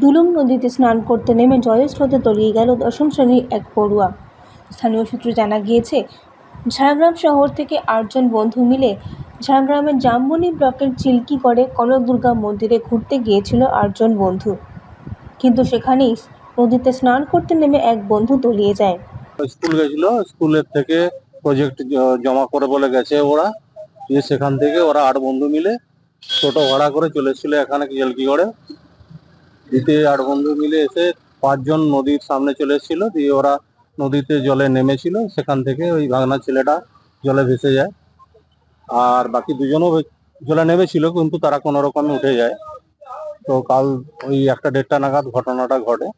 দুলুং নদীতে স্নান করতে নেমে জলের স্রোতে তলিয়ে গেল দশম শ্রেণির এক পড়ুয়া। স্থানীয় সূত্রে জানা গিয়েছে, ঝাড়গ্রাম শহর থেকে আটজন বন্ধু মিলে ঝাড়গ্রামের জামবনি ব্লকের চিল্কিগড়ে কনকদুর্গা মন্দিরে ঘুরতে গিয়েছিল আটজন বন্ধু। কিন্তু সেখানেই নদীতে স্নান করতে নেমে এক বন্ধু তলিয়ে যায়। স্কুল গেছিল, স্কুলের থেকে প্রজেক্ট জমা করে বলে গেছে ওরা। সেখান থেকে ওরা আট বন্ধু মিলে টোটো ভাড়া করে চলে এখানে জেলকিগড়ে দিতে আট বন্ধু মিলে এসে পাঁচজন নদীর সামনে চলে এসেছিল, দিয়ে ওরা নদীতে জলে নেমেছিল, সেখান থেকে ওই ভাগনা ছেলেটা জলে ভেসে যায়। আর বাকি দুজনও জলে নেমেছিল, কিন্তু তারা কোনো রকমে উঠে যায়। তো কাল ওই একটা দেড়টা নাগাদ ঘটনাটা ঘটে।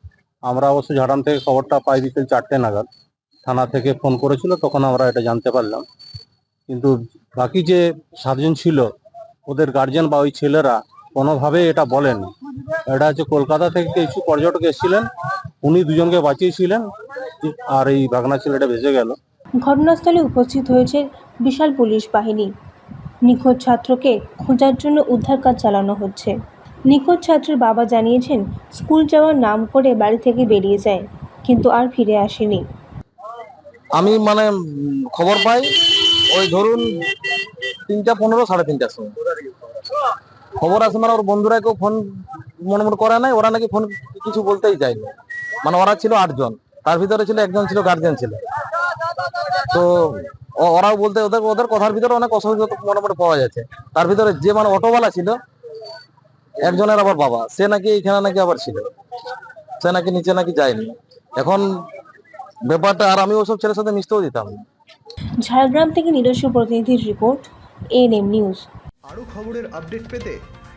আমরা অবশ্য ঝাড়াম থেকে খবরটা পাই বিকেল চারটে নাগাদ। থানা থেকে ফোন করেছিল, তখন আমরা এটা জানতে পারলাম। কিন্তু বাকি যে সাতজন ছিল, ওদের গার্জেন বা ওই ছেলেরা কোনোভাবে এটা বলেন। এটা হচ্ছে কলকাতা থেকে কিছু পর্যটক এসেছিলেন। উনি দুজনকে বাঁচিয়েছিলেন। আর এই ভাগনা ছেলেটা ভেসে গেল। ঘটনাস্থলে উপস্থিত হয়েছে বিশাল পুলিশ বাহিনী। নিখোঁজ ছাত্রকে খোঁজার জন্য উদ্ধার কাজ চালানো হচ্ছে। নিখোঁজ ছাত্রের বাবা জানিয়েছেন স্কুল যাওয়ার নাম করে বাড়ি থেকে বেরিয়ে যায় কিন্তু আর ফিরে আসেনি। আমি মানে খবর পাই ওই ধরুন তিনটা পনেরো সাড়ে তিনটার সময়। খবর আসে মানে ওর বন্ধুরা কেউ ফোন মনে মনে করে নাই ওরা নাকি ফোন কিছু বলতেই চায়নি মানে ওরা ছিল আটজন তার ভিতরে ছিল একজন ছিল গার্জেন ছিল। তো ও- ওরাও বলতে ওদের ওদের কথার ভিতরে অনেক অসুবিধা মনে মনে পাওয়া যাচ্ছে। তার ভিতরে যে মানে অটোওয়ালা ছিল একজনের আবার বাবা সে নাকি এখানে নাকি আবার ছিল। সে নাকি নিচে নাকি যায়নি। এখন ব্যাপারটা আর আমি ওসব ছেলের সাথে মিশতেও দিতাম না। ঝাড়গ্রাম থেকে নিজস্ব প্রতিনিধির রিপোর্ট এন এম নিউজ। আরও খবরের আপডেট পেতে